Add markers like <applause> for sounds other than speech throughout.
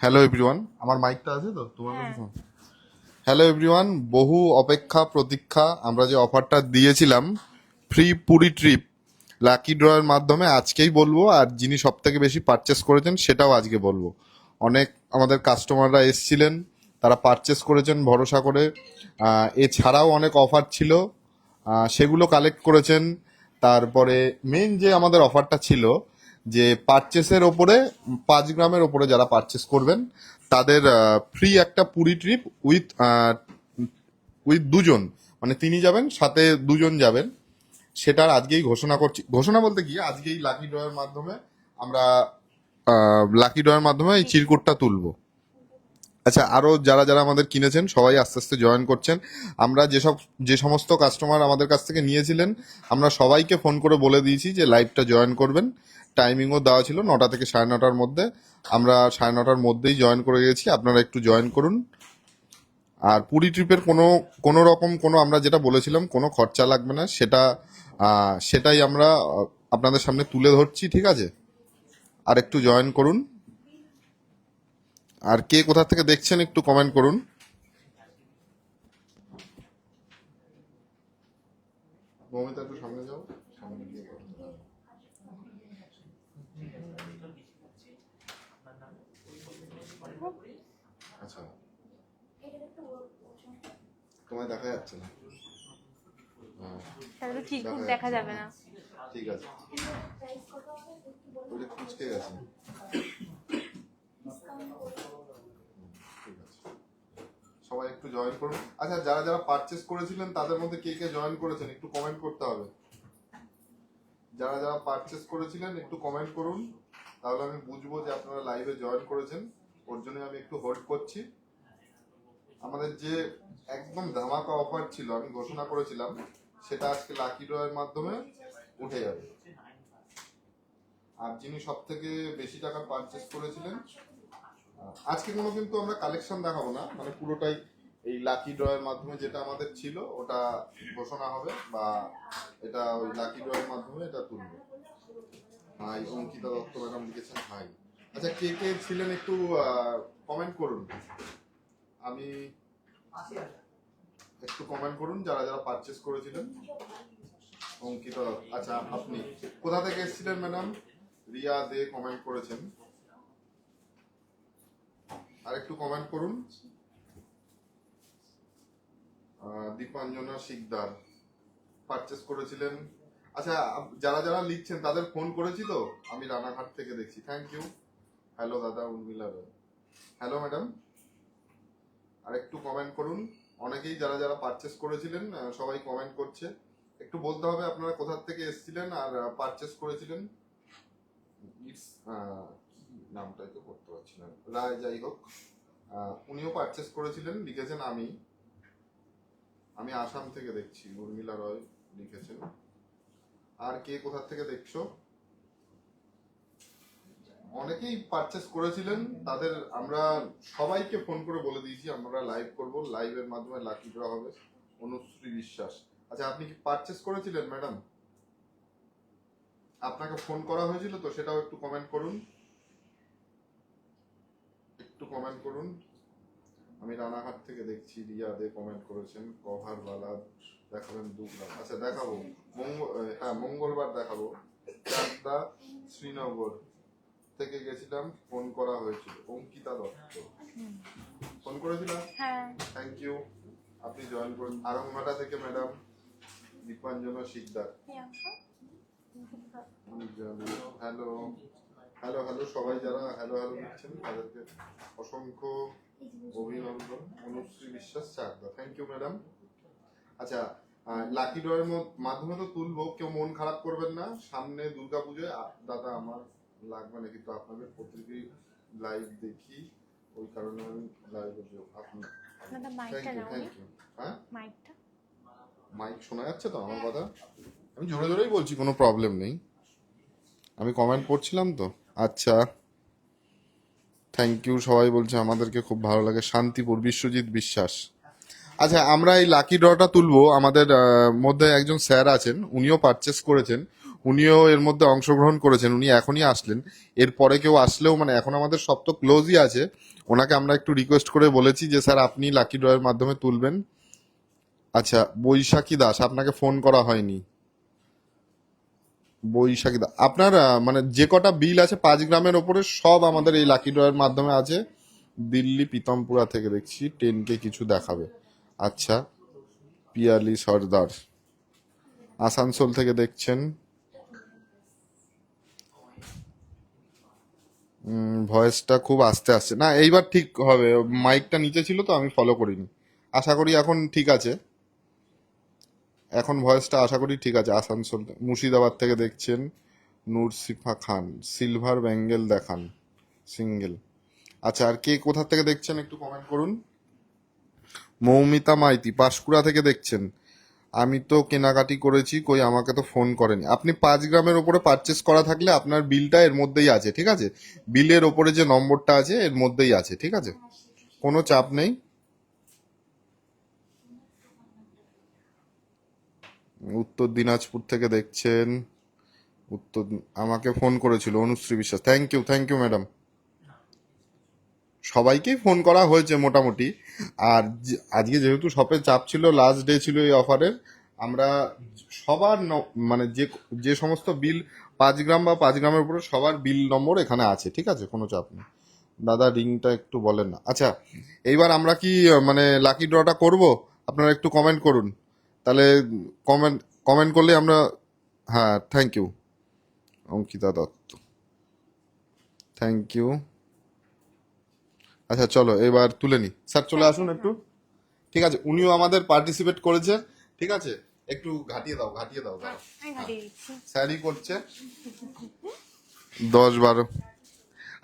Hello everyone আমার মাইকটা আছে তো? তোমার হ্যালো এভরিওয়ান বহু অপেক্ষা প্রতীক্ষা আমরা যে অফারটা দিয়েছিলাম ফ্রি পুরী ট্রিপ লাকি ড্রয়ের মাধ্যমে আজকেই বলব। আর যিনি সব থেকে বেশি পারচেস করেছেন সেটাও আজকে বলব। অনেক আমাদের কাস্টমাররা এসছিলেন তারা পারচেস করেছেন ভরসা করে। এছাড়াও অনেক অফার ছিল। সেগুলো কালেক্ট করেছেন। তারপরে মেন যে আমাদের অফারটা ছিল যে পারচেসের ওপরে পাঁচ গ্রামের ওপরে যারা পারচেস করবেন তাদের ফ্রি একটা পুরী ট্রিপ উইথ উইথ দুজন। মানে তিনি যাবেন সাথে দুজন যাবেন। সেটার আজকেই ঘোষণা করছি। ঘোষণা বলতে কি? আজকেই লাকি ড্রয়ের মাধ্যমে আমরা লাকি ড্রয়ের মাধ্যমে এই চিরকুটটা তুলবো। আচ্ছা আরও যারা যারা আমাদের কিনেছেন, সবাই আস্তে আস্তে জয়েন করছেন। আমরা যেসব, যে সমস্ত কাস্টমার আমাদের কাছ থেকে নিয়েছিলেন, আমরা সবাইকে ফোন করে বলে দিয়েছি যে লাইভটা জয়েন করবেন। টাইমিংও দেওয়া ছিল নটা থেকে সাড়ে নটার মধ্যে। আমরা সাড়ে নটার মধ্যেই জয়েন করে গেছি। আপনারা একটু জয়েন করুন। আর পুরী ট্রিপের কোনো কোনো রকম কোনো আমরা যেটা বলেছিলাম, কোনো খরচা লাগবে না। সেটা সেটাই আমরা আপনাদের সামনে তুলে ধরছি, ঠিক আছে? আর একটু জয়েন করুন। আর কে কোথা থেকে দেখছেন একটু কমেন্ট করুন। মমিতা একটু সামনে যাও। সামনে গিয়ে আচ্ছা। তোমায় দেখা যাচ্ছে না। তাহলে চিরকুট দেখা যাবে না। ঠিক আছে। ওটা কুচকে গেছে। ঠিক আছে সবাই একটু জয়েন করুন। আচ্ছা যারা যারা পারচেস করেছিলেন, তাদের মধ্যে কে কে জয়েন করেছেন? একটু কমেন্ট করতে হবে। যারা যারা পারচেস করেছিলেন, একটু কমেন্ট করুন। তাহলে আমি বুঝব যে আপনারা লাইভে জয়েন করেছেন। ওর জন্য আমি একটু হোল্ড করছি। আমাদের যে একদম ধামাকা অফার ছিল, আমি ঘোষণা করেছিলাম, সেটা আজকে লাকি ড্রয়ের মাধ্যমে উঠে যাবে। আর যিনি সব থেকে বেশি টাকা পারচেস করেছিলেন আজকে কোনো কিন্তু আমরা কালেকশন দেখাবো না মানে পুরোটাই এই লাকি ড্রয়ের মাধ্যমে যেটা আমাদের ছিল, ওটা ঘোষণা হবে বা এটা ওই লাকি ড্রয়ের মাধ্যমে এটা তুলবে। হাই অঙ্কিতা দত্ত ম্যাডাম লিখেছেন হাই আচ্ছা কে কে ছিলেন একটু কমেন্ট করুন। আমি একটু কমেন্ট করুন, যারা যারা পারচেস করেছিলেন। অঙ্কিতা। আচ্ছা আপনি। কোথা থেকে এসেছিলেন, ম্যাডাম? রিয়া দে কমেন্ট করেছেন। আর একটু কমেন্ট করুন দীপাঞ্জনা শিকদার পারচেস করেছিলেন। আচ্ছা যারা যারা লিখছেন, তাদের ফোন করেছি তো? আমি রানাঘাট থেকে দেখছি। থ্যাংক ইউ হ্যালো দাদা উর্মিলা রয়। হ্যালো ম্যাডাম আর একটু কমেন্ট করুন। অনেকেই যারা যারা পারচেস করেছিলেন সবাই কমেন্ট করছে। একটু বলতে হবে আপনারা কোথার থেকে এসেছিলেন আর পারচেস করেছিলেন? ইটস নামটাই তো করতে পারছি না। রায় যাই হোক উনিও পারচেস করেছিলেন, লিখেছেন আমি। আমি আসাম থেকে দেখছি, উর্মিলা রয় লিখেছেন। আর কে কোথা থেকে দেখছ? অনেকেই পারচেস করেছিলেন, তাদের আমরা সবাইকে ফোন করে বলে দিয়েছি, আমরা লাইভ করব লাইভের মাধ্যমে লাকি ড্র হবে, অনুশ্রী বিশ্বাস। আচ্ছা আপনি কি পারচেস করেছিলেন ম্যাডাম আপনাকে ফোন করা হয়েছিল তো, সেটাও একটু কমেন্ট করুন। একটু কমেন্ট করুন। আমি রানাঘাট থেকে দেখছি রিয়া দে কমেন্ট করেছেন কভার বালা দেখাবেন দুগ্রাম আচ্ছা দেখাবো। মঙ্গল হ্যাঁ মঙ্গলবার দেখাবো। চাকদা শ্রীনগর থেকে গেছিলাম ফোন করা হয়েছিল। অঙ্কিতা দত্ত। ফোন করেছিলাম? থ্যাংক ইউ আপনি জয়েন করুন। আরংঘাটা থেকে madam Dipanjana Sikdar. Hello hello hello সবাই যারা হ্যালো হ্যালো দিচ্ছেন তাদেরকে অসংখ্য অভিনন্দন। Anushree Biswas Chakdah thank you madam আচ্ছা লাকি ড্রয়ের মাধ্যমে তো তুলবো কেউ মন খারাপ করবেন না। সামনে দুর্গা পুজোয় দাদা আমার লাগবে না কিন্তু আপনাদের প্রতিটি লাইভ দেখি। ওই কারণে আমি লাইভ আপনি দাও থ্যাংক ইউ হ্যাঁ? মাইক শোনা যাচ্ছে তো আমার কথা? আমি জোরে জোরেই বলছি কোনো প্রবলেম নেই। আমি কমেন্ট করছিলাম তো। আচ্ছা। থ্যাংক ইউ সবাই বলছে আমাদেরকে খুব ভালো লাগে। শান্তিপুর, বিশ্বজিৎ বিশ্বাস। আচ্ছা আমরা এই লাকি ড্রটা তুলবো। আমাদের মধ্যে একজন স্যার আছেন, উনিও পারচেস করেছেন। উনিও এর মধ্যে অংশগ্রহণ করেছেন, উনি এখনই আসলেন। এরপরে কেউ আসলেও মানে এখন আমাদের সব তো ক্লোজই আছে। ওনাকে আমরা একটু রিকোয়েস্ট করে বলেছি যে, স্যার, আপনি লাকি ড্রয়ের মাধ্যমে তুলবেন। আচ্ছা বৈশাখী দাস, আপনাকে ফোন করা হয়নি। বৈশাখী দাস আপনার মানে যে কটা বিল আছে পাঁচ গ্রামের ওপরে, সব আমাদের এই লাকি ড্রয়ের মাধ্যমে আছে। দিল্লি, পিতমপুরা থেকে দেখছি টেনকে কিছু দেখাবে। আচ্ছা পিয়ালি সর্দার। আসানসোল থেকে দেখছেন। ভয়েসটা খুব আস্তে আসছে। না, এইবার ঠিক হবে। মাইকটা নিচে ছিল তো, আমি ফলো করিনি। আশা করি এখন ঠিক আছে। এখন ভয়েসটা আশা করি ঠিক আছে, আসানসোল, মুর্শিদাবাদ থেকে দেখছেন নুরসিফা খান, সিলভার ব্যাঙ্গেল দেখান, সিঙ্গেল। আচ্ছা আর কে কোথা থেকে দেখছেন একটু কমেন্ট করুন। মৌমিতা মাইতি, পাঁশকুড়া থেকে দেখছেন। আমি তো কেনাকাটি করেছি, কই আমাকে তো ফোন করেনি। আপনি পাঁচ গ্রামের ওপরে পারচেস করা থাকলে আপনার বিলটা এর মধ্যেই আছে, ঠিক আছে? বিলের ওপরে যে নম্বরটা আছে, এর মধ্যেই আছে, ঠিক আছে? কোনো চাপ নেই। উত্তর দিনাজপুর থেকে দেখছেন। উত্তর, আমাকে ফোন করেছিল Anushree Biswas. Thank you thank you madam সবাইকেই ফোন করা হয়েছে মোটামুটি। আর আজকে যেহেতু শপে চাপ ছিল লাস্ট ডে ছিল এই অফারের, আমরা সবার মানে যে যে সমস্ত বিল পাঁচ গ্রাম বা পাঁচ গ্রামের উপরে সবার বিল নম্বর এখানে আছে, ঠিক আছে? কোনো চাপ নেই। দাদা রিংটা একটু বলেন না। আচ্ছা এইবার আমরা কি মানে লাকি ড্রটা করব? আপনারা একটু কমেন্ট করুন। তাহলে কমেন্ট কমেন্ট করলে আমরা হ্যাঁ thank you Ankita Dutta. Thank you আচ্ছা চলো এবার তুলে নি। স্যার চলে আসুন একটু। ঠিক আছে উনিও আমাদের পার্টিসিপেট করেছে ঠিক আছে? একটু ঘাটিয়ে দাও ঘাটিয়ে দাও স্যারই করছে। দশ বারো।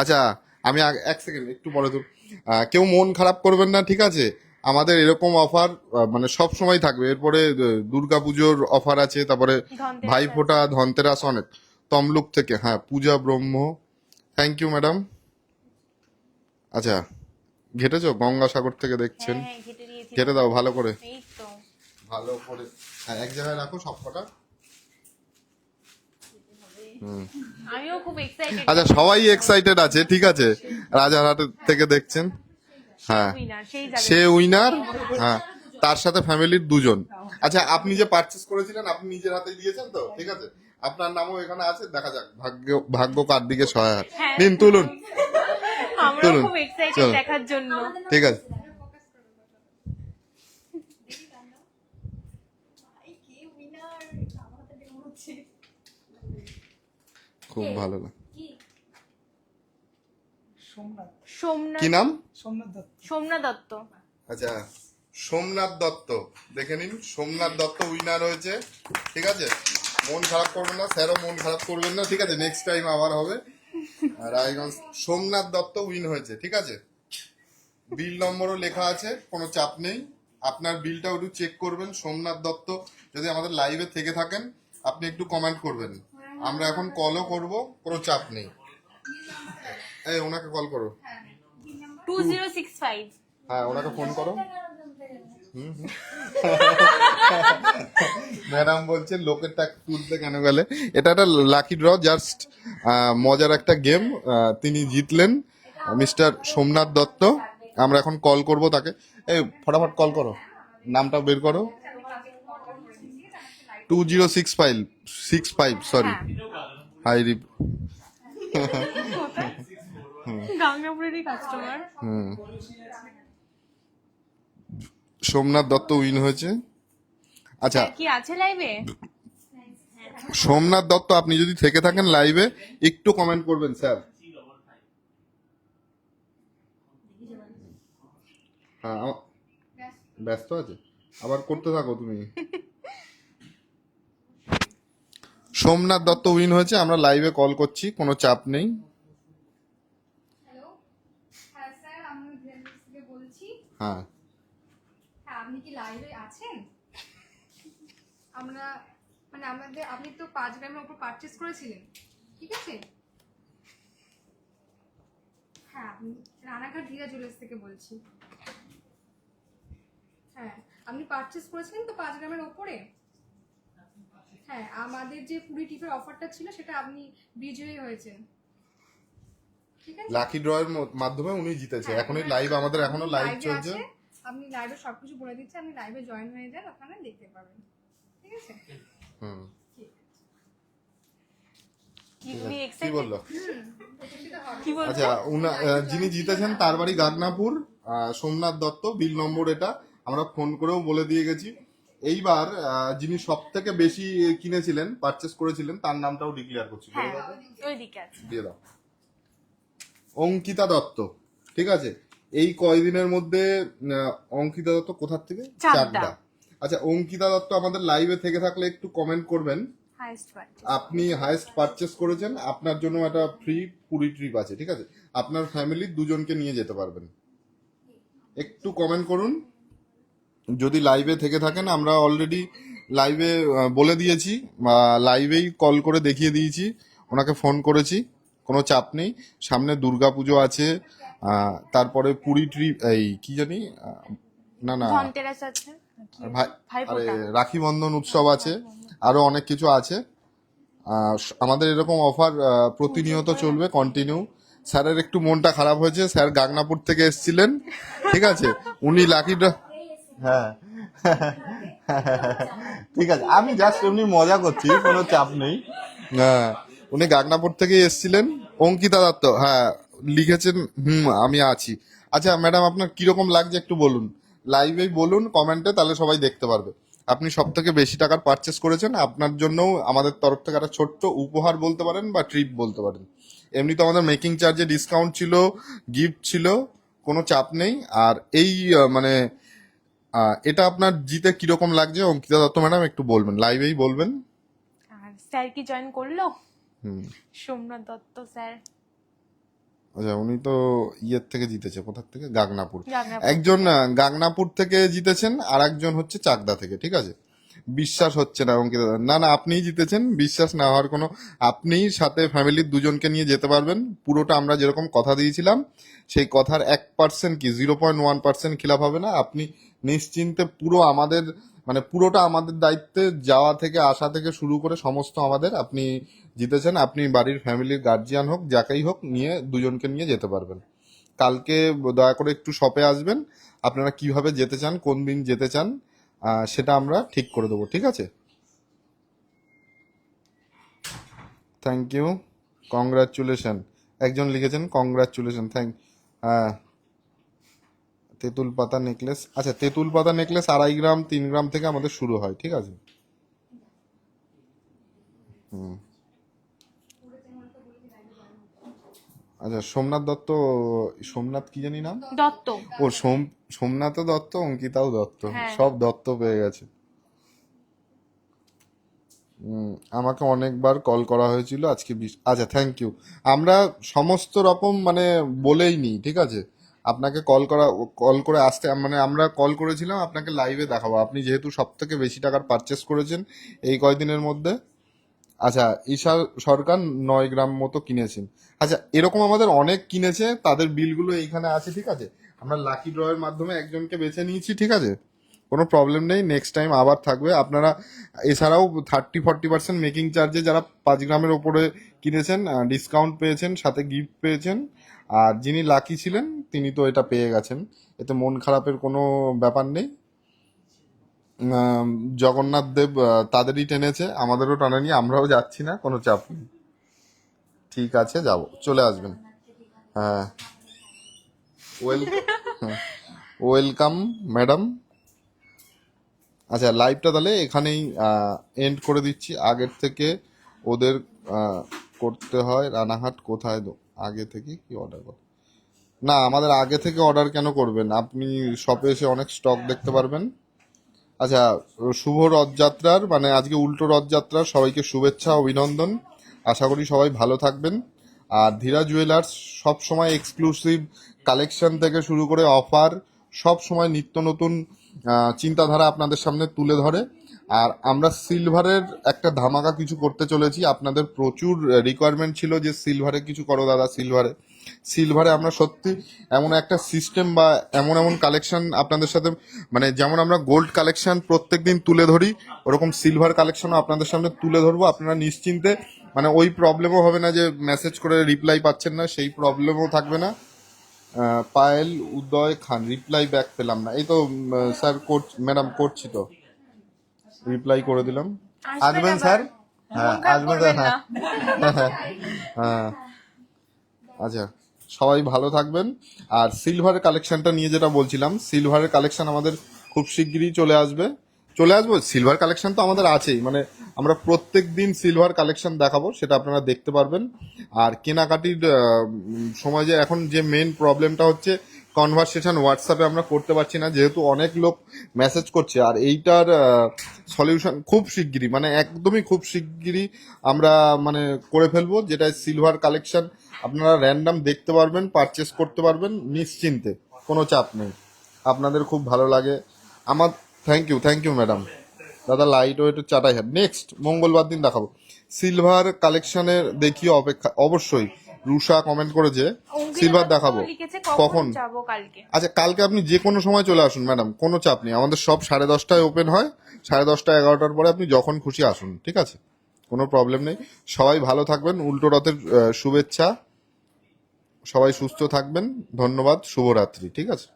আচ্ছা আমি এক সেকেন্ড একটু পরে তো কেউ মন খারাপ করবেন না ঠিক আছে? আমাদের এরকম অফার মানে সব সময় থাকবে। এরপরে দুর্গা পুজোর অফার আছে তারপরে ভাইফোঁটা ধনতেরাস অনেক। তমলুক থেকে হ্যাঁ পূজা ব্রহ্ম। থ্যাংক ইউ ম্যাডাম আচ্ছা ঘেটেছো? গঙ্গাসাগর থেকে দেখছেন। হ্যাঁ ঘেটে দাও ভালো করে। ভালো করে। হ্যাঁ এক জায়গায় রাখো সব কটা। আমিও খুব এক্সাইটেড আচ্ছা সবাই এক্সাইটেড আছে ঠিক আছে। রাজারহাট থেকে দেখছেন। হ্যাঁ। উইনার সেই যাবে সে উইনার হ্যাঁ তার সাথে ফ্যামিলির দুজন। আচ্ছা আপনি যে পারচেস করেছিলেন আপনি নিজের হাতে দিয়েছেন তো? ঠিক আছে? আপনার নামও এখানে আছে? দেখা যাক ভাগ্য ভাগ্য কার দিকে সহায়ক হ্যাঁ। নিন তুলুন। খুব দেখার জন্য। ঠিক আছে। খুব ভালো লাগে। সোমনাথ। সোমনাথ কি নাম? সোমনাথ দত্ত। সোমনাথ দত্ত। আচ্ছা সোমনাথ দত্ত। দেখে নিন সোমনাথ দত্ত উইনার হয়েছে। ঠিক আছে? মন খারাপ করবেন না স্যারও মন খারাপ করবেন না। ঠিক আছে নেক্সট টাইম আবার হবে। আর রায়গঞ্জ সোমনাথ দত্ত উইন হয়েছে। ঠিক আছে? বিল নম্বরও লেখা আছে কোনো চাপ নেই। আপনার বিলটা একটু চেক করবেন সোমনাথ দত্ত। যদি আমাদের লাইভে থেকে থাকেন আপনি একটু কমেন্ট করবেন। আমরা এখন কলও করব কোনো চাপ নেই। এই ওনাকে কল করো। টু জিরো সিক্স ফাইভ হ্যাঁ ওনাকে ফোন করো। ম্যাডাম বলছেন লোকের টাকা তুলতে কেন গেলে? এটা একটা লাকি ড্র জাস্ট মজার একটা গেম তিনি জিতলেন মিস্টার সোমনাথ দত্ত। আমরা এখন কল করব তাকে। এই ফটাফট কল করো। নামটা বের করো। Two zero six five six five sorry hi রিপ গাঙ্গাপুরেরই কাস্টমার হুম। সোমনাথ দত্ত উইন হয়েছে। আচ্ছা। কি আছে লাইভে সোমনাথ দত্ত আপনি যদি থেকে থাকেন লাইভে একটু কমেন্ট করবেন স্যার। হ্যাঁ ব্যস্ত আছে। আবার করতে থাকো তুমি। সোমনাথ দত্ত উইন হয়েছে আমরা লাইভে কল করছি কোনো চাপ নেই হ্যালো হ্যাঁ স্যার আমি জেনেটিক্স থেকে বলছি হ্যাঁ। হ্যাঁ আপনি কি লাইভে আছেন? আমরা মানে আমাদের, আপনি তো পাঁচ গ্রামের উপর পারচেস করেছিলেন, ঠিক আছে? হ্যাঁ আপনি রানাঘাট ধীরা জুয়েলার্স থেকে বলছি। হ্যাঁ আপনি পারচেস করেছিলেন তো পাঁচ গ্রামের ওপরে? হ্যাঁ আমাদের যে পুরি টিপের অফারটা ছিল, সেটা আপনি বিজয়ী হয়েছেন। লাকি ড্রয়ের মাধ্যমে উনি জিতেছে। হ্যাঁ, এখনই হ্যাঁ, লাইভ আমাদের এখনও লাইভ চলছে। আপনি লাইভে সবকিছু বলে দিচ্ছি। আপনি লাইভে জয়েন হয়ে যান ওখানে দেখতে পাবেন। ঠিক আছে? হুম। কি বলল? আচ্ছা উনা যিনি জিতেছেন তার বাড়ি গাগনাপুর সোমনাথ দত্ত বিল নম্বর এটা। আমরা ফোন করেও বলে দিয়ে গেছি। এইবার যিনি সব থেকে বেশি কিনেছিলেন পারচেস করেছিলেন তার নামটাও ডিক্লেয়ার করছি। হ্যাঁ দিয়ে দাও। অঙ্কিতা দত্ত ঠিক আছে? এই কয়দিনের মধ্যে অঙ্কিতা দত্ত কোথার থেকে? চারটা আচ্ছা অঙ্কিতা দত্ত আমাদের লাইভে থেকে থাকলে একটু কমেন্ট করবেন। আপনি হাইস্ট পারচেস করেছেন আপনার জন্য একটা ফ্রি পুরী ট্রিপ আছে ঠিক আছে? আপনার ফ্যামিলির দুজনকে নিয়ে যেতে পারবেন। একটু কমেন্ট করুন। যদি লাইভে থেকে থাকেন আমরা অলরেডি লাইভে বলে দিয়েছি বা লাইভেই কল করে দেখিয়ে দিয়েছি ওনাকে ফোন করেছি। কোনো চাপ নেই। সামনে দুর্গা পুজো আছে তারপরে পুরী ট্রিপ এই কি জানি না না। আর ভাই আরে ভাইফোঁটা রাখি বন্ধন উৎসব আছে আরও অনেক কিছু আছে। আমাদের এরকম অফার প্রতিনিয়ত চলবে কন্টিনিউ স্যারের একটু মনটা খারাপ হয়েছে স্যার গাগনাপুর থেকে এসেছিলেন ঠিক আছে? উনি লাকি হ্যাঁ। <laughs> ঠিক আছে আমি জাস্ট এমনি মজা করছি কোনো চাপ নেই। হ্যাঁ। উনি গাগনাপুর থেকে এসেছিলেন। অঙ্কিতা দত্ত হ্যাঁ লিখেছেন, হুম, আমি আছি। আচ্ছা ম্যাডাম, আপনার কীরকম লাগছে একটু বলুন। লাইভেই বলুন কমেন্টে তাহলে সবাই দেখতে পারবে। আপনি সব থেকে বেশি টাকার পারচেস করেছেন, আপনার জন্য আমাদের তরফ থেকে একটা ছোট্ট উপহার বলতে পারেন বা ট্রিপ বলতে পারেন। এমনি তো আমাদের মেকিং চার্জে ডিসকাউন্ট ছিল গিফট ছিল, কোনো চাপ নেই। আর এই মানে এটা আপনার জিতে কীরকম লাগছে? অঙ্কিতা দত্ত ম্যাডাম, একটু বলবেন লাইভেই বলবেন। স্যার কি জয়েন করল? সোমনাথ দত্ত স্যার। আচ্ছা উনি তো ইয়ের থেকে জিতেছে কোথার থেকে? গাগনাপুর। একজন গাগনাপুর থেকে জিতেছেন আর একজন হচ্ছে চাকদা থেকে ঠিক আছে? বিশ্বাস হচ্ছে না, অঙ্কিতা। না না, আপনিই জিতেছেন, বিশ্বাস না হওয়ার কোনো, আপনিই সাথে ফ্যামিলির দুজনকে নিয়ে যেতে পারবেন। পুরোটা আমরা যেরকম কথা দিয়েছিলাম, সেই কথার এক পার্সেন্ট কি জিরো পয়েন্ট ওয়ান পার্সেন্ট খিলাফ হবে না? আপনি নিশ্চিন্তে পুরো আমাদের মানে পুরোটা আমাদের দায়িত্বে যাওয়া থেকে, আসা থেকে শুরু করে সমস্ত আমাদের আপনি জিতেছেন। আপনি বাড়ির ফ্যামিলির গার্জিয়ান হোক, যাকেই হোক, নিয়ে দুজনকে নিয়ে যেতে পারবেন। কালকে দয়া করে একটু শপে আসবেন। আপনারা কীভাবে যেতে চান, কোন দিন যেতে চান সেটা আমরা ঠিক করে দেবো, ঠিক আছে? থ্যাংক ইউ কংগ্রাচুলেশন একজন লিখেছেন কংগ্রাচুলেশন থ্যাংক হ্যাঁ তেঁতুল পাতা নেকলেস আচ্ছা তেঁতুল পাতা নেকলেস আড়াই গ্রাম, তিন গ্রাম থেকে আমাদের শুরু হয়, ঠিক আছে? হুম। আচ্ছা সোমনাথ দত্ত সোমনাথ কি জানি নাম? দত্ত। ও সোম সোমনাথও দত্ত অঙ্কিতাও দত্ত। হ্যাঁ। সব দত্ত পেয়ে গেছে। আমাকে অনেকবার কল করা হয়েছিল আজকে আচ্ছা থ্যাংক ইউ আমরা সমস্ত রকম মানে বলেই নি ঠিক আছে? আপনাকে কল করা কল করে আসতে মানে আমরা কল করেছিলাম আপনাকে লাইভে দেখাবো। আপনি যেহেতু সব থেকে বেশি টাকার পারচেস করেছেন এই কয়দিনের মধ্যে? আচ্ছা ঈশা সরকার নয় গ্রাম মতো কিনেছেন। আচ্ছা এরকম আমাদের অনেক কিনেছে, তাদের বিলগুলো এইখানে আছে, ঠিক আছে? আমরা লাকি ড্রয়ের মাধ্যমে একজনকে বেছে নিয়েছি, ঠিক আছে? কোনো প্রবলেম নেই নেক্সট টাইম আবার থাকবে। আপনারা, এছাড়াও থার্টি ফর্টি পার্সেন্ট মেকিং চার্জে যারা পাঁচ গ্রামের ওপরে কিনেছেন ডিসকাউন্ট পেয়েছেন, সাথে গিফট পেয়েছেন, আর যিনি লাকি ছিলেন, তিনি তো এটা পেয়ে গেছেন। এতে মন খারাপের কোনো ব্যাপার নেই। জগন্নাথ দেব তাদেরই টেনেছে, আমাদেরও টানেনি, আমরাও যাচ্ছি না, কোনো চাপ নেই। ঠিক আছে, যাব, চলে আসবেন। হ্যাঁ। ওয়েল ওয়েলকাম ম্যাডাম আচ্ছা লাইভটা তাহলে এখানেই এন্ড করে দিচ্ছি। আগের থেকে ওদের করতে হয়, রানাঘাট কোথায় দো আগে থেকে কি অর্ডার কর? না, আমাদের আগে থেকে অর্ডার কেন করবেন? আপনি শপে এসে অনেক স্টক দেখতে পারবেন। আচ্ছা শুভ রথযাত্রার মানে আজকে উল্টো রথযাত্রার সবাইকে শুভেচ্ছা, অভিনন্দন। আশা করি সবাই ভালো থাকবেন। আর ধীরা জুয়েলার্স, সব সময় এক্সক্লুসিভ কালেকশন থেকে শুরু করে অফার সব সময় নিত্য নতুন চিন্তাধারা আপনাদের সামনে তুলে ধরে। আর আমরা সিলভারের একটা ধামাকা কিছু করতে চলেছি। আপনাদের প্রচুর রিকোয়ারমেন্ট ছিল যে সিলভারে কিছু করো দাদা সিলভারে সিলভারে আমরা সত্যি এমন একটা সিস্টেম বা এমন এমন কালেকশন আপনাদের সাথে মানে যেমন আমরা গোল্ড কালেকশন প্রত্যেকদিন তুলে ধরি ওরকম সিলভার কালেকশনও আপনাদের সামনে তুলে ধরবো। আপনারা নিশ্চিন্তে মানে ওই প্রবলেমও হবে না যে মেসেজ করে রিপ্লাই পাচ্ছেন না সেই প্রবলেমও থাকবে না। পায়েল উদয় খান রিপ্লাই ব্যাক পেলাম না। এই তো স্যার ম্যাডাম করছি তো। রিপ্লাই করে দিলাম। আসবেন স্যার হ্যাঁ আসবেন স্যার। হ্যাঁ। <laughs> হ্যাঁ। আচ্ছা সবাই ভালো থাকবেন। আর সিলভারের কালেকশনটা নিয়ে যেটা বলছিলাম, সিলভারের কালেকশন আমাদের খুব শিগগিরই চলে আসবে। চলে আসব? সিলভার কালেকশন তো আমাদের আছেই মানে আমরা প্রত্যেক দিন সিলভার কালেকশন দেখাবো, সেটা আপনারা দেখতে পারবেন। আর কেনাকাটির সময় যে এখন যে মেন প্রবলেমটা হচ্ছে কনভারসেশন হোয়াটসঅ্যাপে আমরা করতে পারছি না, যেহেতু অনেক লোক মেসেজ করছে। আর এইটার সলিউশন খুব শিগগিরই মানে একদমই খুব শিগগিরই আমরা মানে করে ফেলব যেটা সিলভার কালেকশন আপনারা র্যান্ডাম দেখতে পারবেন পারচেস করতে পারবেন, নিশ্চিন্তে, কোনো চাপ নেই। আপনাদের খুব ভালো লাগে। আমার thank you thank you madam দাদা লাইট ওয়েট চাটাই হ্যাঁ নেক্সট মঙ্গলবার দিন দেখাবো। সিলভার কালেকশনের দেখি অপেক্ষা, অবশ্যই। রুষা কমেন্ট করেছে সিলভার দেখাবো। কখন কখন? যাব কালকে? আচ্ছা কালকে আপনি যে কোনো সময় চলে আসুন ম্যাডাম কোনো চাপ নেই। আমাদের সব সাড়ে দশটায় ওপেন হয়। সাড়ে দশটা এগারোটার পরে আপনি যখন খুশি আসুন ঠিক আছে? কোনো প্রবলেম নেই। সবাই ভালো থাকবেন। উল্টো রথের শুভেচ্ছা। সবাই সুস্থ থাকবেন। ধন্যবাদ। শুভরাত্রি ঠিক আছে?